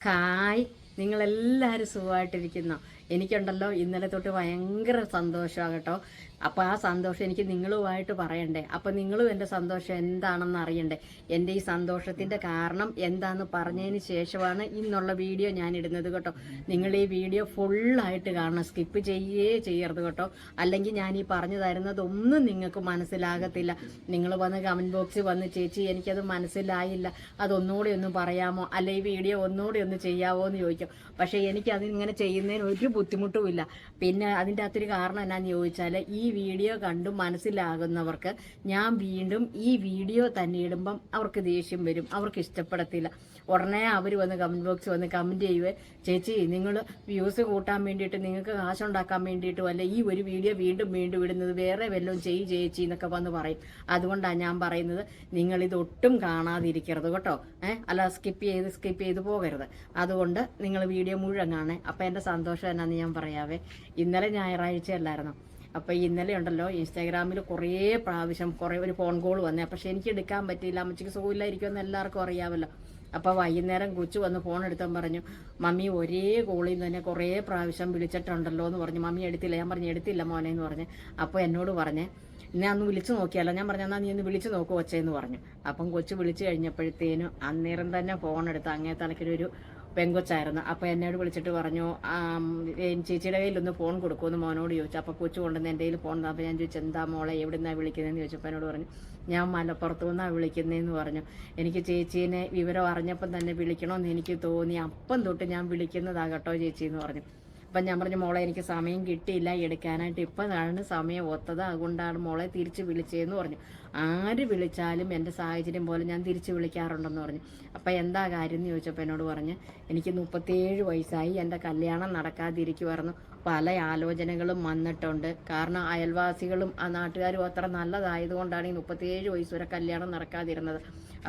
Hi. നിങ്ങളെല്ലാവരും സുഖമായിട്ടിരിക്കുന്നോ? എനിക്കുണ്ടല്ലോ ഇന്നലെ തൊട്ട് ഭയങ്കര സന്തോഷമാണ് കേട്ടോ. അപ്പോൾ ആ സന്തോഷം എനിക്ക് നിങ്ങളുമായിട്ട് പറയണ്ടേ? അപ്പോൾ നിങ്ങളും എന്റെ സന്തോഷം എന്താണെന്ന് അറിയണ്ടേ? എന്റെ ഈ സന്തോഷത്തിന്റെ കാരണം എന്താണെന്ന് പറഞ്ഞതിന് ശേഷമാണ് ഇന്നുള്ള വീഡിയോ ഞാൻ ഇടുന്നത് കേട്ടോ. നിങ്ങൾ ഈ വീഡിയോ ഫുള്ളായിട്ട് കാണണം. സ്കിപ്പ് ചെയ്യേ ചെയ്യരുത് കേട്ടോ. അല്ലെങ്കിൽ ഞാൻ ഈ പറഞ്ഞു തരുന്നതൊന്നും നിങ്ങൾക്ക് മനസ്സിലാകത്തില്ല. നിങ്ങൾ വന്ന് കമന്റ് ബോക്സിൽ വന്ന് ചേച്ചി എനിക്കത് മനസ്സിലായില്ല. അതൊന്നുകൂടി ഒന്ന് പറയാമോ? അല്ലെ ഈ വീഡിയോ ഒന്നുകൂടി ഒന്ന് ചെയ്യാമോ എന്ന് ചോദിക്കും. പക്ഷേ എനിക്കതിങ്ങനെ ചെയ്യുന്നതിന് ഒരു ബുദ്ധിമുട്ടുമില്ല. പിന്നെ അതിന്റെ അകത്തൊരു കാരണം എന്നാന്ന് ചോദിച്ചാൽ ഈ വീഡിയോ കണ്ടു മനസ്സിലാകുന്നവർക്ക് ഞാൻ വീണ്ടും ഈ വീഡിയോ തന്നെ ഇടുമ്പം അവർക്ക് ദേഷ്യം വരും. അവർക്ക് ഇഷ്ടപ്പെടത്തില്ല. ഉടനെ അവർ വന്ന് കമന്റ് ബോക്സ് വന്ന് കമന്റ് ചെയ്യുവേ ചേച്ചി നിങ്ങൾ വ്യൂസ് കൂട്ടാൻ വേണ്ടിയിട്ട് നിങ്ങൾക്ക് കാശുണ്ടാക്കാൻ വേണ്ടിയിട്ടും അല്ല ഈ ഒരു വീഡിയോ വീണ്ടും വീണ്ടും ഇടുന്നത്? വേറെ വല്ലതും ചെയ് ചേച്ചി എന്നൊക്കെ വന്ന് പറയും. അതുകൊണ്ടാണ് ഞാൻ പറയുന്നത് നിങ്ങളിത് ഒട്ടും കാണാതിരിക്കരുത് കേട്ടോ. ഏഹ് അല്ല സ്കിപ്പ് ചെയ്ത് സ്കിപ്പ് ചെയ്ത് പോകരുത്. അതുകൊണ്ട് നിങ്ങൾ വീഡിയോ മുഴുവൻ കാണേ അപ്പം എന്റെ സന്തോഷം എന്നാന്ന് ഞാൻ പറയാവേ. ഇന്നലെ ഞായറാഴ്ച അല്ലായിരുന്നു അപ്പോൾ ഇന്നലെ ഉണ്ടല്ലോ ഇൻസ്റ്റാഗ്രാമിൽ കുറേ പ്രാവശ്യം കുറേ ഒരു ഫോൺ കോൾ വന്നേ. പക്ഷെ എനിക്ക് എടുക്കാൻ പറ്റിയില്ല. അമ്മച്ചിക്ക് സുഖമില്ലായിരിക്കുമെന്ന് എല്ലാവർക്കും അറിയാമല്ലോ. അപ്പോൾ വൈകുന്നേരം കൊച്ചു വന്ന് ഫോൺ എടുത്താൽ പറഞ്ഞു മമ്മി ഒരേ കോളിൽ നിന്ന് തന്നെ കുറേ പ്രാവശ്യം വിളിച്ചിട്ടുണ്ടല്ലോ എന്ന് പറഞ്ഞു. മമ്മി എടുത്തില്ല. ഞാൻ പറഞ്ഞു എടുത്തില്ല മോനെ എന്ന് പറഞ്ഞു. അപ്പോൾ എന്നോട് പറഞ്ഞേ എന്നെ അന്ന് വിളിച്ചു നോക്കിയാലോ? ഞാൻ പറഞ്ഞു എന്നാൽ നീ ഒന്ന് വിളിച്ചു നോക്കൂ കൊച്ചേന്ന് പറഞ്ഞു. അപ്പം കൊച്ചു വിളിച്ചു കഴിഞ്ഞപ്പോഴത്തേനും അന്നേരം തന്നെ ഫോൺ എടുത്ത് അങ്ങേ തലക്കൊരു പെങ്കൊച്ചായിരുന്നു. അപ്പോൾ എന്നോട് വിളിച്ചിട്ട് പറഞ്ഞു ചേച്ചിയുടെ കയ്യിലൊന്ന് ഫോൺ കൊടുക്കുമെന്ന് മോനോട് ചോദിച്ചു. അപ്പോൾ കൊച്ചു കൊണ്ടുവന്ന് എന്റെ കയ്യിൽ ഫോൺ അപ്പൊ ഞാൻ ചോദിച്ചു എന്താ മോളെ എവിടുന്നാ വിളിക്കുന്നതെന്ന്? ചോദിച്ചപ്പോൾ എന്നോട് പറഞ്ഞു ഞാൻ മലപ്പുറത്തു നിന്നാണ് വിളിക്കുന്നതെന്ന് പറഞ്ഞു. എനിക്ക് ചേച്ചീനെ വിവരം അറിഞ്ഞപ്പം തന്നെ വിളിക്കണമെന്ന് എനിക്ക് തോന്നി. അപ്പം തൊട്ട് ഞാൻ വിളിക്കുന്നതാകട്ടോ ചേച്ചി എന്ന് പറഞ്ഞു. അപ്പം ഞാൻ പറഞ്ഞു മോളെ എനിക്ക് സമയം കിട്ടിയില്ല എടുക്കാനായിട്ട് ഇപ്പോഴാണ് സമയം ഒത്തത് അതുകൊണ്ടാണ് മോളെ തിരിച്ച് വിളിച്ചതെന്ന് പറഞ്ഞു. ആര് വിളിച്ചാലും എന്റെ സാഹചര്യം പോലെ ഞാൻ തിരിച്ച് വിളിക്കാറുണ്ടെന്ന് പറഞ്ഞു. അപ്പം എന്താ കാര്യം എന്ന് ചോദിച്ചപ്പോൾ എന്നോട് പറഞ്ഞ് എനിക്ക് മുപ്പത്തിയേഴ് വയസ്സായി എന്റെ കല്യാണം നടക്കാതിരിക്കുമായിരുന്നു പല ആലോചനകളും വന്നിട്ടുണ്ട്. കാരണം അയൽവാസികളും ആ നാട്ടുകാരും അത്ര നല്ലതായതുകൊണ്ടാണ് ഈ മുപ്പത്തിയേഴ് വയസ്സ് വരെ കല്യാണം നടക്കാതിരുന്നത്.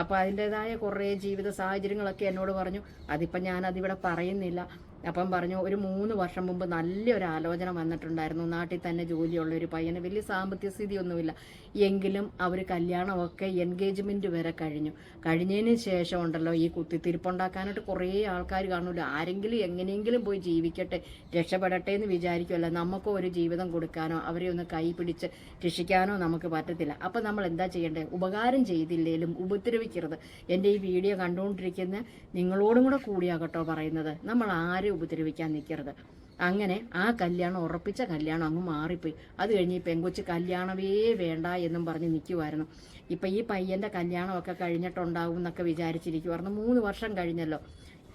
അപ്പോൾ അതിന്റെതായ കുറേ ജീവിത സാഹചര്യങ്ങളൊക്കെ എന്നോട് പറഞ്ഞു. അതിപ്പം ഞാനതിവിടെ പറയുന്നില്ല. അപ്പം പറഞ്ഞു ഒരു മൂന്ന് വർഷം മുമ്പ് നല്ലൊരു ആലോചന വന്നിട്ടുണ്ടായിരുന്നു. നാട്ടിൽ തന്നെ ജോലിയുള്ള ഒരു പയ്യന് വലിയ സാമ്പത്തിക സ്ഥിതിയൊന്നുമില്ല. എങ്കിലും അവർ കല്യാണമൊക്കെ എൻഗേജ്മെന്റ് വരെ കഴിഞ്ഞു. കഴിഞ്ഞതിന് ശേഷം ഉണ്ടല്ലോ ഈ കുത്തിത്തിരിപ്പുണ്ടാക്കാനായിട്ട് കുറേ ആൾക്കാർ കാണുമല്ലോ ആരെങ്കിലും എങ്ങനെയെങ്കിലും പോയി ജീവിക്കട്ടെ രക്ഷപ്പെടട്ടെ എന്ന് വിചാരിക്കുമല്ല നമുക്കോ ഒരു ജീവിതം കൊടുക്കാനോ അവരെ ഒന്ന് കൈ പിടിച്ച് രക്ഷിക്കാനോ നമുക്ക് പറ്റത്തില്ല. അപ്പം നമ്മൾ എന്താ ചെയ്യേണ്ടത് ഉപകാരം ചെയ്തില്ലേലും ഉപദ്രവിക്കരുത്. എന്റെ ഈ വീഡിയോ കണ്ടുകൊണ്ടിരിക്കുന്ന നിങ്ങളോടും കൂടെ കൂടിയാകട്ടോ പറയുന്നത്. നമ്മൾ ആരും ഉപദ്രവിക്കാൻ നിൽക്കരുത് അങ്ങനെ ആ കല്യാണം ഉറപ്പിച്ച കല്യാണം അങ്ങ് മാറിപ്പോയി. അത് കഴിഞ്ഞ് ഈ പെങ്കൊച്ച് കല്യാണമേ വേണ്ട എന്നും പറഞ്ഞ് നിൽക്കുമായിരുന്നു ഇപ്പം ഈ പയ്യന്റെ കല്യാണമൊക്കെ കഴിഞ്ഞിട്ടുണ്ടാവും എന്നൊക്കെ വിചാരിച്ചിരിക്കുമായിരുന്നു മൂന്ന് വർഷം കഴിഞ്ഞല്ലോ.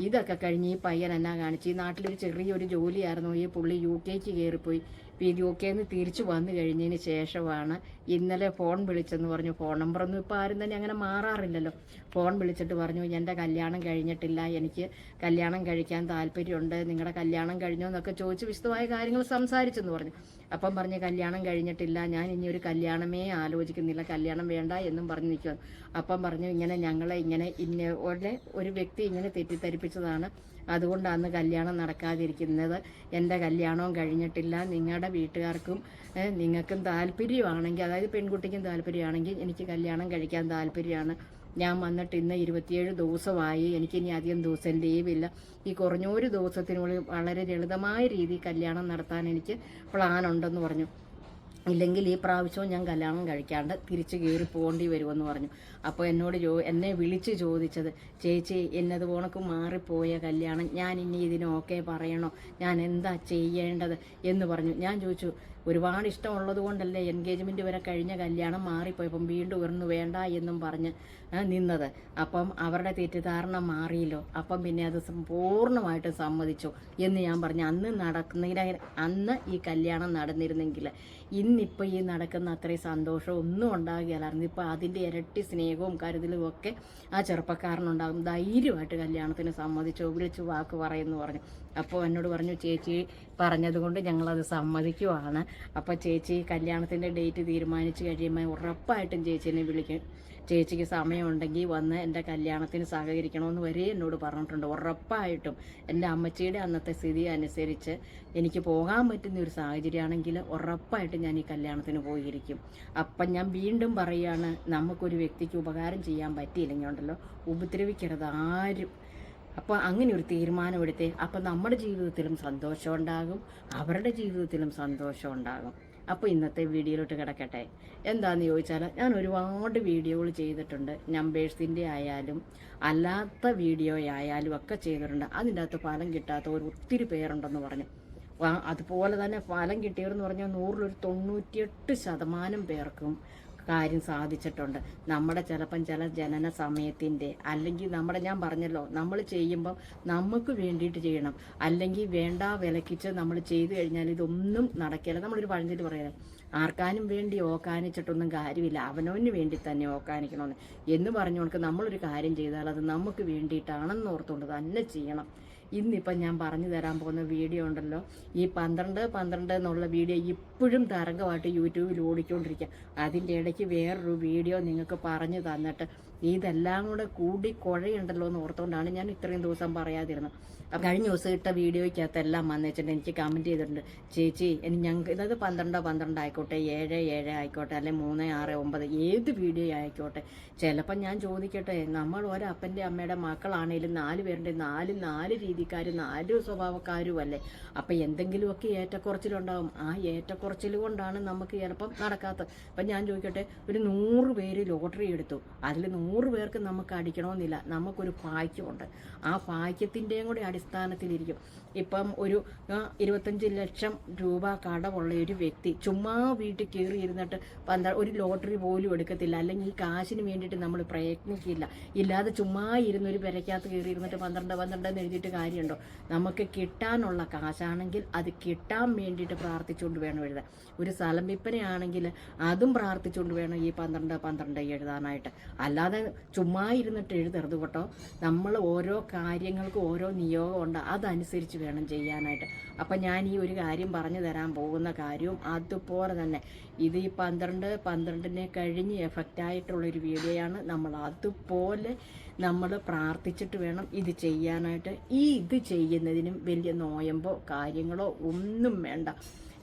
ഇതൊക്കെ കഴിഞ്ഞ് ഈ പയ്യൻ എന്നാ കാണിച്ചു? ഈ നാട്ടിലൊരു ചെറിയൊരു ജോലിയായിരുന്നു. ഈ പുള്ളി യു കെക്ക് കയറിപ്പോയി. ഈ യു കെ നിന്ന് തിരിച്ചു വന്നു കഴിഞ്ഞതിന് ശേഷമാണ് ഇന്നലെ ഫോൺ വിളിച്ചെന്ന് പറഞ്ഞു. ഫോൺ നമ്പറൊന്നും ഇപ്പോൾ ആരും തന്നെ അങ്ങനെ മാറാറില്ലല്ലോ. ഫോൺ വിളിച്ചിട്ട് പറഞ്ഞു എന്റെ കല്യാണം കഴിഞ്ഞിട്ടില്ല. എനിക്ക് കല്യാണം കഴിക്കാൻ താല്പര്യമുണ്ട്. നിങ്ങളുടെ കല്യാണം കഴിഞ്ഞോ എന്നൊക്കെ ചോദിച്ച് വിശദമായ കാര്യങ്ങൾ സംസാരിച്ചെന്ന് പറഞ്ഞു. അപ്പം പറഞ്ഞ് കല്യാണം കഴിഞ്ഞിട്ടില്ല ഞാൻ ഇനി ഒരു കല്യാണമേ ആലോചിക്കുന്നില്ല കല്യാണം വേണ്ട എന്നും പറഞ്ഞ് നിൽക്കുക. അപ്പം പറഞ്ഞു ഇങ്ങനെ ഞങ്ങളെ ഇങ്ങനെ ഇന്ന ഒരു ഒരു വ്യക്തി ഇങ്ങനെ തെറ്റിദ്ധരിപ്പിച്ചതാണ്. അതുകൊണ്ടാണ് കല്യാണം നടക്കാതിരിക്കുന്നത് എന്റെ കല്യാണവും കഴിഞ്ഞിട്ടില്ല. നിങ്ങളുടെ വീട്ടുകാർക്കും നിങ്ങൾക്കും താല്പര്യമാണെങ്കിൽ അതായത് പെൺകുട്ടിക്കും താല്പര്യമാണെങ്കിൽ എനിക്ക് കല്യാണം കഴിക്കാൻ താല്പര്യമാണ്. ഞാൻ വന്നിട്ട് ഇന്ന് ഇരുപത്തിയേഴ് ദിവസമായി. എനിക്കിനി അധികം ദിവസം ലീവില്ല ഈ കുറഞ്ഞൊരു ദിവസത്തിനുള്ളിൽ വളരെ ലളിതമായ രീതിയിൽ കല്യാണം നടത്താൻ എനിക്ക് പ്ലാൻ ഉണ്ടെന്ന് പറഞ്ഞു. ഇല്ലെങ്കിൽ ഈ പ്രാവശ്യവും ഞാൻ കല്യാണം കഴിക്കാണ്ട് തിരിച്ച് കയറി പോകേണ്ടി വരുമെന്ന് പറഞ്ഞു. അപ്പോൾ എന്നോട് ചോ എന്നെ വിളിച്ച് ചോദിച്ചത് ചേച്ചി എന്നത് പോണക്ക് മാറിപ്പോയ കല്യാണം? ഞാൻ ഇനി ഇതിന് ഓക്കെ പറയണോ? ഞാൻ എന്താ ചെയ്യേണ്ടത്? എന്ന് പറഞ്ഞു. ഞാൻ ചോദിച്ചു ഒരുപാട് ഇഷ്ടമുള്ളത് കൊണ്ടല്ലേ എൻഗേജ്മെന്റ് വരെ കഴിഞ്ഞ കല്യാണം മാറിപ്പോയപ്പം വീണ്ടും ഉയർന്നു വേണ്ട എന്നും പറഞ്ഞ് നിന്നത്. അപ്പം അവരുടെ തെറ്റിദ്ധാരണ മാറിയല്ലോ. അപ്പം പിന്നെ അത് പൂർണമായിട്ട് സമ്മതിച്ചു എന്ന് ഞാൻ പറഞ്ഞു. അന്ന് നടക്കുന്നതിന് അന്ന് ഈ കല്യാണം നടന്നിരുന്നെങ്കിൽ ഇന്നിപ്പോൾ ഈ നടക്കുന്ന അത്രയും സന്തോഷം ഒന്നും ഉണ്ടാകുകയില്ലായിരുന്നു ഇപ്പോൾ അതിന്റെ ഇരട്ടി സ്നേഹവും കരുതലും ഒക്കെ ആ ചെറുപ്പക്കാരനുണ്ടാകും ധൈര്യമായിട്ട് കല്യാണത്തിന് സമ്മതിച്ചു. വിളിച്ചു വാക്ക് പറയുമെന്ന് പറഞ്ഞു. അപ്പോൾ എന്നോട് പറഞ്ഞു ചേച്ചി പറഞ്ഞതുകൊണ്ട് ഞങ്ങളത് സമ്മതിക്കുവാണ്. അപ്പോൾ ചേച്ചി കല്യാണത്തിന്റെ ഡേറ്റ് തീരുമാനിച്ച് കഴിയുമ്പോൾ ഉറപ്പായിട്ടും ചേച്ചീനെ വിളിക്കും. ചേച്ചിക്ക് സമയമുണ്ടെങ്കിൽ വന്ന് എന്റെ കല്യാണത്തിന് സഹകരിക്കണമെന്ന് വരെ എന്നോട് പറഞ്ഞിട്ടുണ്ട്. ഉറപ്പായിട്ടും എന്റെ അമ്മച്ചിയുടെ അന്നത്തെ സ്ഥിതി അനുസരിച്ച് എനിക്ക് പോകാൻ പറ്റുന്ന ഒരു സാഹചര്യമാണെങ്കിൽ ഉറപ്പായിട്ടും ഞാൻ ഈ കല്യാണത്തിന് പോയിരിക്കും. അപ്പം ഞാൻ വീണ്ടും പറയുകയാണ് നമുക്കൊരു വ്യക്തിക്ക് ഉപകാരം ചെയ്യാൻ പറ്റിയില്ലെങ്കിൽ ഉണ്ടല്ലോ ഉപദ്രവിക്കരുത് ആരും. അപ്പോൾ അങ്ങനെ ഒരു തീരുമാനമെടുത്തേ അപ്പോൾ നമ്മുടെ ജീവിതത്തിലും സന്തോഷം ഉണ്ടാകും അവരുടെ ജീവിതത്തിലും സന്തോഷം ഉണ്ടാകും. അപ്പോൾ ഇന്നത്തെ വീഡിയോയിലോട്ട് കിടക്കട്ടെ. എന്താന്ന് ചോദിച്ചാൽ ഞാൻ ഒരുപാട് വീഡിയോകൾ ചെയ്തിട്ടുണ്ട്. നമ്പേഴ്സിന്റെ ആയാലും അല്ലാത്ത വീഡിയോ ആയാലും ഒക്കെ ചെയ്തിട്ടുണ്ട്. അതിന്റെ അകത്ത് ഫലം കിട്ടാത്ത ഒരു ഒത്തിരി പേരുണ്ടെന്ന് പറഞ്ഞു. അതുപോലെ തന്നെ ഫലം കിട്ടിയവരെന്ന് പറഞ്ഞാൽ നൂറിലൊരു തൊണ്ണൂറ്റിയെട്ട് ശതമാനം പേർക്കും കാര്യം സാധിച്ചിട്ടുണ്ട്. നമ്മുടെ ചിലപ്പം ചില ജനന സമയത്തിന്റെ അല്ലെങ്കിൽ നമ്മുടെ ഞാൻ പറഞ്ഞല്ലോ നമ്മൾ ചെയ്യുമ്പം നമുക്ക് വേണ്ടിയിട്ട് ചെയ്യണം. അല്ലെങ്കിൽ വേണ്ട വിലക്കിച്ച് നമ്മൾ ചെയ്തു കഴിഞ്ഞാൽ ഇതൊന്നും നടക്കില്ല. നമ്മളൊരു പഴഞ്ചൊല്ലി പറയുന്നത് ആർക്കാനും വേണ്ടി ഓക്കാനിച്ചിട്ടൊന്നും കാര്യമില്ല. അവനവന് വേണ്ടി തന്നെ ഓക്കാനിക്കണമെന്ന് എന്ന് പറഞ്ഞുകൊണ്ട് നമ്മളൊരു കാര്യം ചെയ്താൽ അത് നമുക്ക് വേണ്ടിയിട്ടാണെന്ന് ഓർത്തുകൊണ്ട് തന്നെ ചെയ്യണം. ഇന്നിപ്പം ഞാൻ പറഞ്ഞു തരാൻ പോകുന്ന വീഡിയോ ഉണ്ടല്ലോ. ഈ പന്ത്രണ്ട് പന്ത്രണ്ട് എന്നുള്ള വീഡിയോ ഇപ്പോഴും തരംഗമായിട്ട് യൂട്യൂബിൽ ഓടിക്കൊണ്ടിരിക്കുക. അതിന്റെ ഇടയ്ക്ക് വേറൊരു വീഡിയോ നിങ്ങൾക്ക് പറഞ്ഞു തന്നിട്ട് ഇതെല്ലാം കൂടെ കൂടി കുഴയുണ്ടല്ലോ എന്ന് ഓർത്തുകൊണ്ടാണ് ഞാൻ ഇത്രയും ദിവസം പറയാതിരുന്നത്. അപ്പം കഴിഞ്ഞ ദിവസം ഇട്ട വീഡിയോയ്ക്കകത്ത് എല്ലാം വന്നിട്ടുണ്ട് എനിക്ക് കമന്റ് ചെയ്തിട്ടുണ്ട്. ചേച്ചി എനിക്ക് ഞങ്ങൾക്ക് ഇതത് പന്ത്രണ്ടോ പന്ത്രണ്ട് ആയിക്കോട്ടെ ഏഴ് ഏഴ് ആയിക്കോട്ടെ അല്ലെങ്കിൽ മൂന്ന് ആറ് ഒമ്പത് ഏത് വീഡിയോ ആയിക്കോട്ടെ. ചിലപ്പം ഞാൻ ചോദിക്കട്ടെ നമ്മൾ ഒരപ്പന്റെ അമ്മയുടെ മക്കളാണേലും നാല് പേരുടെ നാല് നാല് രീതിക്കാരും നാല് സ്വഭാവക്കാരും അല്ലേ അപ്പം എന്തെങ്കിലുമൊക്കെ ഏറ്റക്കുറച്ചിലുണ്ടാവും. ആ ഏറ്റക്കുറച്ചിൽ കൊണ്ടാണ് നമുക്ക് ചിലപ്പം നടക്കാത്തത്. അപ്പം ഞാൻ ചോദിക്കട്ടെ ഒരു നൂറ് പേര് ലോട്ടറി എടുത്തു. അതിൽ നൂറ് പേർക്ക് നമുക്ക് അടിക്കണമെന്നില്ല. നമുക്കൊരു ഭാഗ്യമുണ്ട്. ആ ഭാഗ്യത്തിന്റെയും കൂടി അടിസ്ഥാനത്തിലിരിക്കും. ഇപ്പം ഒരു ഇരുപത്തഞ്ച് ലക്ഷം രൂപ കടമുള്ള ഒരു വ്യക്തി ചുമ്മാ വീട്ടിൽ കയറി ഇരുന്നിട്ട് പന്ത്ര ഒരു ലോട്ടറി പോലും എടുക്കത്തില്ല. അല്ലെങ്കിൽ ഈ കാശിന് വേണ്ടിയിട്ട് നമ്മൾ പ്രയത്നിക്കില്ല. ഇല്ലാതെ ചുമ്മാ ഇരുന്ന് ഒരു പെരയ്ക്കകത്ത് കയറി ഇരുന്നിട്ട് പന്ത്രണ്ട് പന്ത്രണ്ട് എന്ന് എഴുതിയിട്ട് കാര്യമുണ്ടോ? നമുക്ക് കിട്ടാനുള്ള കാശാണെങ്കിൽ അത് കിട്ടാൻ വേണ്ടിയിട്ട് പ്രാർത്ഥിച്ചുകൊണ്ട് വേണം എഴുതാൻ. ഒരു സ്ഥലം വിൽപ്പനയാണെങ്കിൽ അതും പ്രാർത്ഥിച്ചുകൊണ്ട് വേണം ഈ പന്ത്രണ്ട് പന്ത്രണ്ട് എഴുതാനായിട്ട്. അല്ലാതെ ചുമ്മാ ഇരുന്നിട്ട് എഴുതരുത് കേട്ടോ. നമ്മൾ ഓരോ കാര്യങ്ങൾക്കും ഓരോ നിയോഗമുണ്ട്. അതനുസരിച്ച് വേണം ചെയ്യാനായിട്ട്. അപ്പം ഞാൻ ഈ ഒരു കാര്യം പറഞ്ഞു തരാൻ പോകുന്ന കാര്യവും അതുപോലെ തന്നെ. ഇത് ഈ പന്ത്രണ്ട് പന്ത്രണ്ടിനെ കഴിഞ്ഞ് എഫക്റ്റ് ആയിട്ടുള്ളൊരു വീഡിയോയാണ്. നമ്മൾ അതുപോലെ നമ്മൾ പ്രാർത്ഥിച്ചിട്ട് വേണം ഇത് ചെയ്യാനായിട്ട്. ഈ ഇത് ചെയ്യുന്നതിനും വലിയ നോയമ്പോ കാര്യങ്ങളോ ഒന്നും വേണ്ട.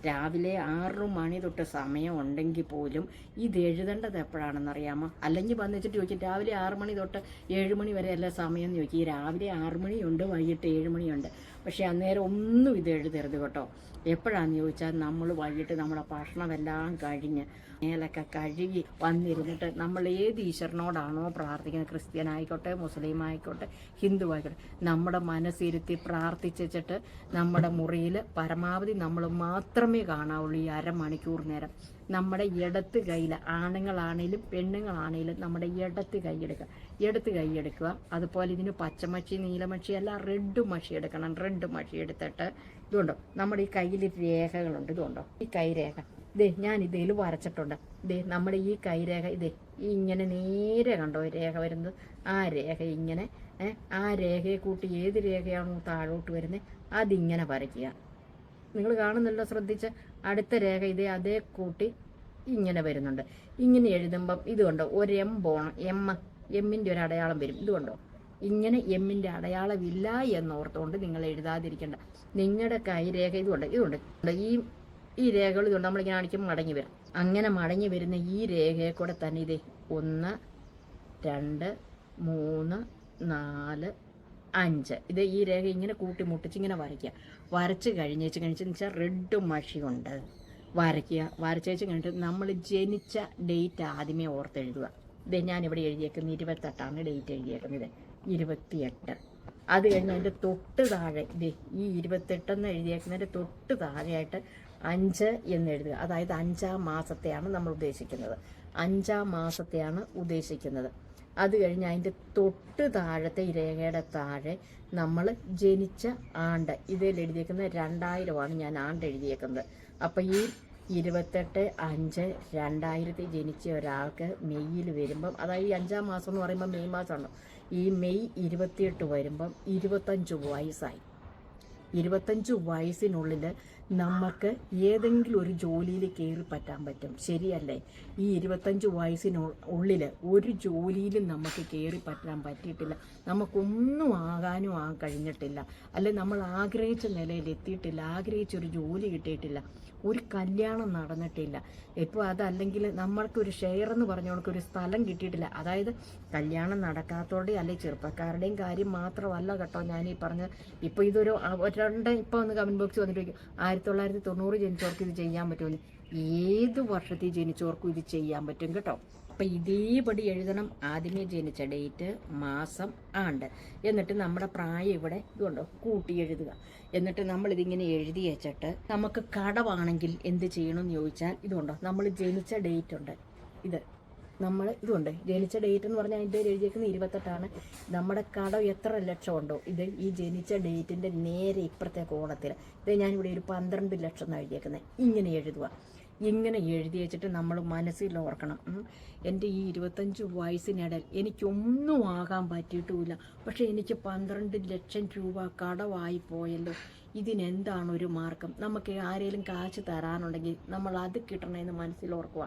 രാവിലെ ആറ് മണി തൊട്ട് സമയം ഉണ്ടെങ്കിൽ പോലും ഇത് എഴുതേണ്ടത് എപ്പോഴാണെന്ന് അറിയാമോ? അല്ലെങ്കിൽ വന്നിച്ചിട്ട് ചോദിക്കും രാവിലെ ആറ് മണി തൊട്ട് ഏഴ് മണി വരെ അല്ല സമയം? എന്ന് ചോദിക്കും ഈ രാവിലെ ആറ് മണിയുണ്ട് വൈകിട്ട് ഏഴ് മണിയുണ്ട് പക്ഷേ അന്നേരം ഒന്നും ഇത് എഴുതരുത് കേട്ടോ. എപ്പോഴാണെന്ന് ചോദിച്ചാൽ നമ്മൾ വൈകിട്ട് നമ്മുടെ ഭക്ഷണമെല്ലാം കഴിഞ്ഞ് മേലൊക്കെ കഴുകി വന്നിരുന്നിട്ട് നമ്മൾ ഏത് ഈശ്വരനോടാണോ പ്രാർത്ഥിക്കുന്നത്? ക്രിസ്ത്യൻ ആയിക്കോട്ടെ മുസ്ലിം ആയിക്കോട്ടെ ഹിന്ദു ആയിക്കോട്ടെ നമ്മുടെ മനസ്സിരുത്തി പ്രാർത്ഥിച്ചിട്ട് നമ്മുടെ മുറിയിൽ പരമാവധി നമ്മൾ മാത്രമേ കാണാവുള്ളൂ ഈ അരമണിക്കൂർ നേരം. നമ്മുടെ ഇടത്ത് കയ്യിൽ ആണുങ്ങളാണേലും പെണ്ണുങ്ങളാണേലും നമ്മുടെ ഇടത്ത് കൈയെടുക്കുക ഇടത്ത് കൈയെടുക്കുക അതുപോലെ ഇതിന് പച്ചമക്ഷി നീലമക്ഷി അല്ല റെഡ് മഷി എടുക്കണം. റെഡ് മഷി എടുത്തിട്ട് ഇതുണ്ടോ? നമ്മുടെ ഈ കയ്യിൽ രേഖകളുണ്ട് ഇതുണ്ടോ? ഈ കൈരേഖ ഇതേ ഞാൻ ഇതേൽ വരച്ചിട്ടുണ്ട്. ഇതേ നമ്മുടെ ഈ കൈരേഖ ഇതേ. ഇങ്ങനെ നേരെ കണ്ടോ രേഖ വരുന്നത്? ആ രേഖ ഇങ്ങനെ ആ രേഖയെ കൂട്ടി ഏത് രേഖയാണോ താഴോട്ട് വരുന്നത് അതിങ്ങനെ വരയ്ക്കുക. നിങ്ങൾ കാണുന്നല്ലോ ശ്രദ്ധിച്ച്? അടുത്ത രേഖ ഇതേ അതേ കൂട്ടി ഇങ്ങനെ വരുന്നുണ്ട്. ഇങ്ങനെ എഴുതുമ്പം ഇതുണ്ടോ കണ്ടോ? ഒരു എം പോണം എം. എമ്മിന്റെ ഒരു അടയാളം വരും. ഇത് കണ്ടോ? ഇങ്ങനെ എമ്മിന്റെ അടയാളമില്ല എന്നോർത്തുകൊണ്ട് നിങ്ങൾ എഴുതാതിരിക്കേണ്ട. നിങ്ങളുടെ കൈ രേഖ ഇതുണ്ട് ഇതുണ്ട്. ഈ ഈ രേഖകൾ ഇതുണ്ട്. നമ്മളിങ്ങനെ കാണിക്കുമ്പോൾ മടങ്ങി വരും. അങ്ങനെ മടങ്ങി വരുന്ന ഈ രേഖയെ കൂടെ തന്നെ ഇതേ. ഒന്ന് രണ്ട് മൂന്ന് നാല് അഞ്ച്. ഇത് ഈ രേഖ ഇങ്ങനെ കൂട്ടി മുട്ടിച്ച് ഇങ്ങനെ വരയ്ക്കുക. വരച്ച് കഴിഞ്ഞേച്ച് കഴിച്ചെന്ന് വെച്ചാൽ റെഡ് മഷി ഉണ്ട് വരയ്ക്കുക. വരച്ചേച്ച് കഴിഞ്ഞിട്ട് നമ്മൾ ജനിച്ച ഡേറ്റ് ആദ്യമേ ഓർത്തെഴുതുക. ഇത് ഞാനിവിടെ എഴുതിയേക്കുന്നത് ഇരുപത്തെട്ടാണ് ഡേറ്റ് എഴുതിയേക്കുന്നത് ഇരുപത്തിയെട്ട്. അത് കഴിഞ്ഞ് അതിന്റെ തൊട്ട് താഴെ ഇത് ഈ ഇരുപത്തെട്ടെന്ന് എഴുതിയേക്കുന്നതിന്റെ തൊട്ട് താഴെയായിട്ട് അഞ്ച് എന്ന് എഴുതുക. അതായത് അഞ്ചാം മാസത്തെയാണ് നമ്മൾ ഉദ്ദേശിക്കുന്നത്. അഞ്ചാം മാസത്തെയാണ് ഉദ്ദേശിക്കുന്നത്. അത് കഴിഞ്ഞ് അതിന്റെ തൊട്ട് താഴത്തെ രേഖയുടെ താഴെ നമ്മൾ ജനിച്ച ആണ്ട് ഇതിൽ എഴുതിയേക്കുന്നത് രണ്ടായിരമാണ് ഞാൻ ആണ്ട് എഴുതിയേക്കുന്നത്. അപ്പം ഈ ഇരുപത്തെട്ട് അഞ്ച് രണ്ടായിരത്തി ജനിച്ച ഒരാൾക്ക് മെയ്യിൽ വരുമ്പം അതായത് ഈ അഞ്ചാം മാസം എന്ന് പറയുമ്പോൾ മെയ് മാസമാണ്. ഈ മെയ് ഇരുപത്തിയെട്ട് വരുമ്പം ഇരുപത്തഞ്ച് വയസ്സായി. ഇരുപത്തഞ്ച് വയസ്സിനുള്ളിൽ നമുക്ക് ഏതെങ്കിലും ഒരു ജോലിയിൽ കയറി പറ്റാൻ പറ്റും. ശരിയല്ലേ? ഈ ഇരുപത്തഞ്ച് വയസ്സിന് ഉള്ളിൽ ഒരു ജോലിയിലും നമുക്ക് കയറി പറ്റാൻ പറ്റിയിട്ടില്ല. നമുക്കൊന്നും ആകാനും ആ കഴിഞ്ഞിട്ടില്ല. അല്ലെ നമ്മൾ ആഗ്രഹിച്ച നിലയിൽ എത്തിയിട്ടില്ല. ആഗ്രഹിച്ചൊരു ജോലി കിട്ടിയിട്ടില്ല. ഒരു കല്യാണം നടന്നിട്ടില്ല. ഇപ്പോൾ അതല്ലെങ്കിൽ നമ്മൾക്കൊരു ഷെയർ എന്ന് പറഞ്ഞവർക്ക് ഒരു സ്ഥലം കിട്ടിയിട്ടില്ല. അതായത് കല്യാണം നടക്കാത്തവരുടെയും അല്ലെങ്കിൽ ചെറുപ്പക്കാരുടെയും കാര്യം മാത്രമല്ല കേട്ടോ ഞാനീ ഈ പറഞ്ഞ ഇപ്പോൾ ഇതൊരു ഒരാളുടെ ഇപ്പോൾ ഒന്ന് കമന്റ് ബോക്സ് വന്നിട്ട് ആയിരത്തി തൊള്ളായിരത്തി തൊണ്ണൂറ് ജനിച്ചവർക്ക് ഇത് ചെയ്യാൻ പറ്റുമല്ലോ ഏത് വർഷത്തിൽ ജനിച്ചവർക്കും ഇത് ചെയ്യാൻ പറ്റും കേട്ടോ. അപ്പം ഇതേപടി എഴുതണം. ആദ്യമേ ജനിച്ച ഡേറ്റ് മാസം ആണ്ട്. എന്നിട്ട് നമ്മുടെ പ്രായം ഇവിടെ ഇതുണ്ടോ? കൂട്ടി എഴുതുക. എന്നിട്ട് നമ്മളിതിങ്ങനെ എഴുതി വെച്ചിട്ട് നമുക്ക് കടവാണെങ്കിൽ എന്ത് ചെയ്യണമെന്ന് ചോദിച്ചാൽ ഇതുണ്ടോ? നമ്മൾ ജനിച്ച ഡേറ്റ് ഉണ്ട്. ഇത്. നമ്മൾ ഇതുണ്ട്. ജനിച്ച ഡേറ്റ് എന്ന് പറഞ്ഞാൽ അതിന്റെ എഴുതിയേക്കുന്നത് ഇരുപത്തെട്ടാണ്. നമ്മുടെ കടം എത്ര ലക്ഷം ഉണ്ടോ? ഇത് ഈ ജനിച്ച ഡേറ്റിന്റെ നേരെ ഇപ്പുറത്തെ കോണത്തിൽ. ഇത് ഞാനിവിടെ ഒരു പന്ത്രണ്ട് ലക്ഷം എന്നാണ് എഴുതിയേക്കുന്നത് ഇങ്ങനെ എഴുതുക ഇങ്ങനെ എഴുതി വെച്ചിട്ട് നമ്മൾ മനസ്സിൽ ഓർക്കണം. എന്റെ ഈ ഇരുപത്തഞ്ച് വയസ്സിനിടയിൽ എനിക്കൊന്നും ആകാൻ പറ്റിയിട്ടുമില്ല. പക്ഷേ എനിക്ക് പന്ത്രണ്ട് ലക്ഷം രൂപ കടമായി പോയല്ലോ. ഇതിനെന്താണ് ഒരു മാർഗം? നമുക്ക് ആരെങ്കിലും കാശ് തരാനുണ്ടെങ്കിൽ നമ്മൾ അത് കിട്ടണമെന്ന് മനസ്സിൽ ഓർക്കുക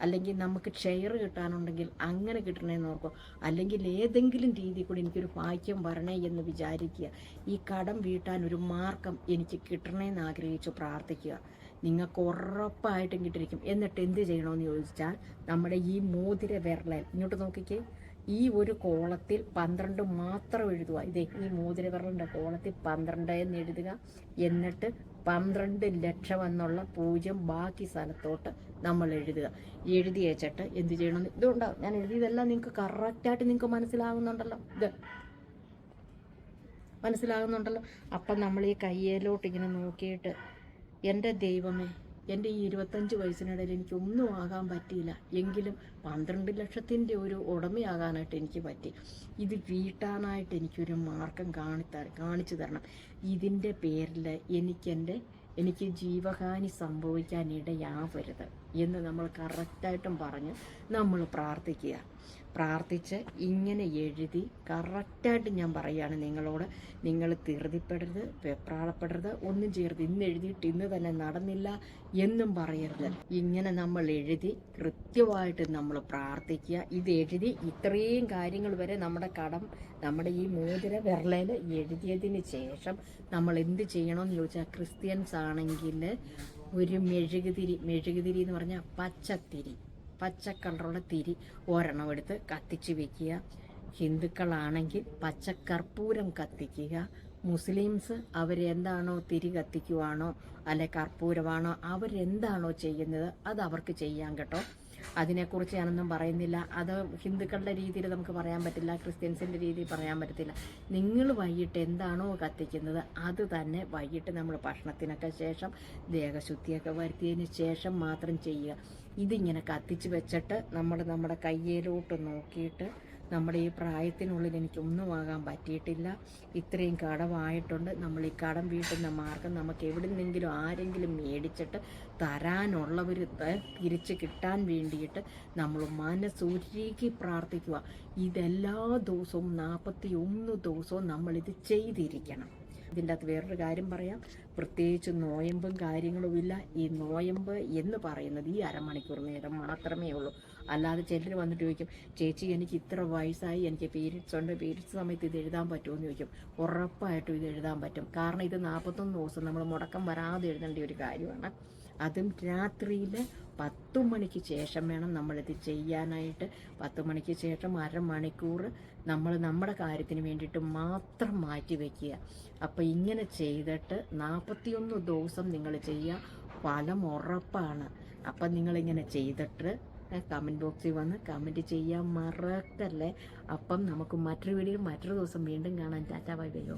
അല്ലെങ്കിൽ നമുക്ക് ഷെയർ കിട്ടാനുണ്ടെങ്കിൽ അങ്ങനെ കിട്ടണമെന്ന് ഓർക്കും. അല്ലെങ്കിൽ ഏതെങ്കിലും രീതിയിൽ കൂടി എനിക്കൊരു ഭാഗ്യം വരണേ എന്ന് വിചാരിക്കുക. ഈ കടം വീട്ടാൻ ഒരു മാർഗം എനിക്ക് കിട്ടണമെന്ന് ആഗ്രഹിച്ചു പ്രാർത്ഥിക്കുക. നിങ്ങൾക്ക് ഉറപ്പായിട്ടും കിട്ടിയിരിക്കും. എന്നിട്ട് എന്ത് ചെയ്യണമെന്ന് ചോദിച്ചാൽ നമ്മുടെ ഈ മോതിര വിരളൻ ഇങ്ങോട്ട് നോക്കിക്കേ. ഈ ഒരു കോളത്തിൽ പന്ത്രണ്ട് മാത്രം എഴുതുക. ഇതേ ഈ മോതിര വിരലിന്റെ കോളത്തിൽ പന്ത്രണ്ട് എന്ന് എഴുതുക. എന്നിട്ട് പന്ത്രണ്ട് ലക്ഷം എന്നുള്ള പൂജ്യം ബാക്കി സ്ഥലത്തോട്ട് നമ്മൾ എഴുതുക. എഴുതി വെച്ചിട്ട് എന്ത് ചെയ്യണം ഇതുണ്ടാവും ഞാൻ എഴുതിയതെല്ലാം നിങ്ങൾക്ക് കറക്റ്റായിട്ട് നിങ്ങൾക്ക് മനസ്സിലാകുന്നുണ്ടല്ലോ ഇത് മനസ്സിലാകുന്നുണ്ടല്ലോ അപ്പം നമ്മൾ ഈ കയ്യേലോട്ട് ഇങ്ങനെ നോക്കിയിട്ട് എന്റെ ദൈവമേ എന്റെ ഈ ഇരുപത്തഞ്ച് വയസ്സിനിടയിൽ എനിക്കൊന്നും ആകാൻ പറ്റിയില്ല. എങ്കിലും പന്ത്രണ്ട് ലക്ഷത്തിന്റെ ഒരു ഉടമയാകാനായിട്ട് എനിക്ക് പറ്റി. ഇത് വീട്ടാനായിട്ട് എനിക്കൊരു മാർഗം കാണിത്ത കാണിച്ചു തരണം. ഇതിന്റെ പേരിൽ എനിക്കെന്റെ എനിക്ക് ജീവഹാനി സംഭവിക്കാൻ ഇടയാവരുത് എന്ന് നമ്മൾ കറക്റ്റായിട്ടും പറഞ്ഞ് നമ്മൾ പ്രാർത്ഥിക്കുക. പ്രാർത്ഥിച്ച് ഇങ്ങനെ എഴുതി കറക്റ്റായിട്ട് ഞാൻ പറയുകയാണ് നിങ്ങളോട്. നിങ്ങൾ തീർതിപ്പെടരുത് വെപ്രാളപ്പെടരുത് ഒന്നും ചെയ്യരുത്. ഇന്ന് എഴുതിയിട്ട് ഇന്ന് തന്നെ നടന്നില്ല എന്നും പറയരുത്. ഇങ്ങനെ നമ്മൾ എഴുതി കൃത്യമായിട്ട് നമ്മൾ പ്രാർത്ഥിക്കുക. ഇത് എഴുതി ഇത്രയും കാര്യങ്ങൾ വരെ നമ്മുടെ കടം നമ്മുടെ ഈ മോതിര വിരളയിൽ എഴുതിയതിന് ശേഷം നമ്മൾ എന്ത് ചെയ്യണമെന്ന് ചോദിച്ചാൽ ക്രിസ്ത്യൻസ് ആണെങ്കിൽ ഒരു മെഴുകുതിരി മെഴുകുതിരി എന്ന് പറഞ്ഞാൽ പച്ചത്തിരി. പച്ച കളറുള്ള തിരി ഒരെണ്ണം എടുത്ത് കത്തിച്ച് വെക്കുക. ഹിന്ദുക്കളാണെങ്കിൽ പച്ചക്കർപ്പൂരം കത്തിക്കുക. മുസ്ലിംസ് അവരെന്താണോ തിരി കത്തിക്കുവാണോ അല്ലെ കർപ്പൂരമാണോ അവരെന്താണോ ചെയ്യുന്നത് അത് അവർക്ക് ചെയ്യാൻ കേട്ടോ. അതിനെക്കുറിച്ച് ഞാനൊന്നും പറയുന്നില്ല. അത് ഹിന്ദുക്കളുടെ രീതിയിൽ നമുക്ക് പറയാൻ പറ്റില്ല. ക്രിസ്ത്യൻസിന്റെ രീതിയിൽ പറയാൻ പറ്റത്തില്ല. നിങ്ങൾ വൈകിട്ട് എന്താണോ കത്തിക്കുന്നത് അത് തന്നെ വൈകിട്ട് നമ്മൾ ഭക്ഷണത്തിനൊക്കെ ശേഷം ദേഹശുദ്ധിയൊക്കെ വരുത്തിയതിന് ശേഷം മാത്രം ചെയ്യുക. ഇതിങ്ങനെ കത്തിച്ച് വെച്ചിട്ട് നമ്മൾ നമ്മുടെ കയ്യിലോട്ട് നോക്കിയിട്ട് നമ്മുടെ ഈ പ്രായത്തിനുള്ളിൽ എനിക്കൊന്നും ആകാൻ പറ്റിയിട്ടില്ല. ഇത്രയും കടമായിട്ടുണ്ട്. നമ്മൾ ഈ കടം വീട്ടുന്ന മാർഗം നമുക്ക് എവിടെ നിന്നെങ്കിലും ആരെങ്കിലും മേടിച്ചിട്ട് തരാനുള്ളവർ തിരിച്ച് കിട്ടാൻ വേണ്ടിയിട്ട് നമ്മൾ മനസ്സുരുക്കി പ്രാർത്ഥിക്കുക. ഇതെല്ലാ ദിവസവും നാൽപ്പത്തി ഒന്ന് ദിവസവും നമ്മളിത് ചെയ്തിരിക്കണം. ഇതിന്റെ അകത്ത് വേറൊരു കാര്യം പറയാം. പ്രത്യേകിച്ച് നോയമ്പും കാര്യങ്ങളുമില്ല. ഈ നോയമ്പ് എന്ന് പറയുന്നത് ഈ അരമണിക്കൂർ നേരം മാത്രമേ ഉള്ളൂ. അല്ലാതെ ചിലർ വന്നിട്ട് ചോദിക്കും ചേച്ചി എനിക്ക് ഇത്ര വയസ്സായി എനിക്ക് പീരീഡ്സ് ഉണ്ട് പീരീഡ്സ് സമയത്ത് ഇത് എഴുതാൻ പറ്റുമോ എന്ന് ചോദിക്കും. ഉറപ്പായിട്ടും ഇത് എഴുതാൻ പറ്റും. കാരണം ഇത് നാൽപ്പത്തൊന്ന് ദിവസം നമ്മൾ മുടക്കം വരാതെ എഴുതേണ്ട ഒരു കാര്യമാണ്. അതും രാത്രിയിൽ പത്തു മണിക്ക് ശേഷം വേണം നമ്മളിത് ചെയ്യാനായിട്ട്. പത്ത് മണിക്ക് ശേഷം അരമണിക്കൂർ നമ്മൾ നമ്മുടെ കാര്യത്തിന് വേണ്ടിയിട്ട് മാത്രം മാറ്റി വയ്ക്കുക അപ്പോൾ ഇങ്ങനെ ചെയ്തിട്ട് നാൽപ്പത്തിയൊന്ന് ദിവസം നിങ്ങൾ ചെയ്യുക. ഫലം ഉറപ്പാണ്. അപ്പം നിങ്ങളിങ്ങനെ ചെയ്തിട്ട് കമന്റ് ബോക്സിൽ വന്ന് കമന്റ് ചെയ്യാൻ മറക്കല്ലേ? അപ്പം നമുക്ക് മറ്റൊരു വീഡിയോ മറ്റൊരു ദിവസം വീണ്ടും കാണാൻ ടാറ്റാ ബൈ ബൈയോ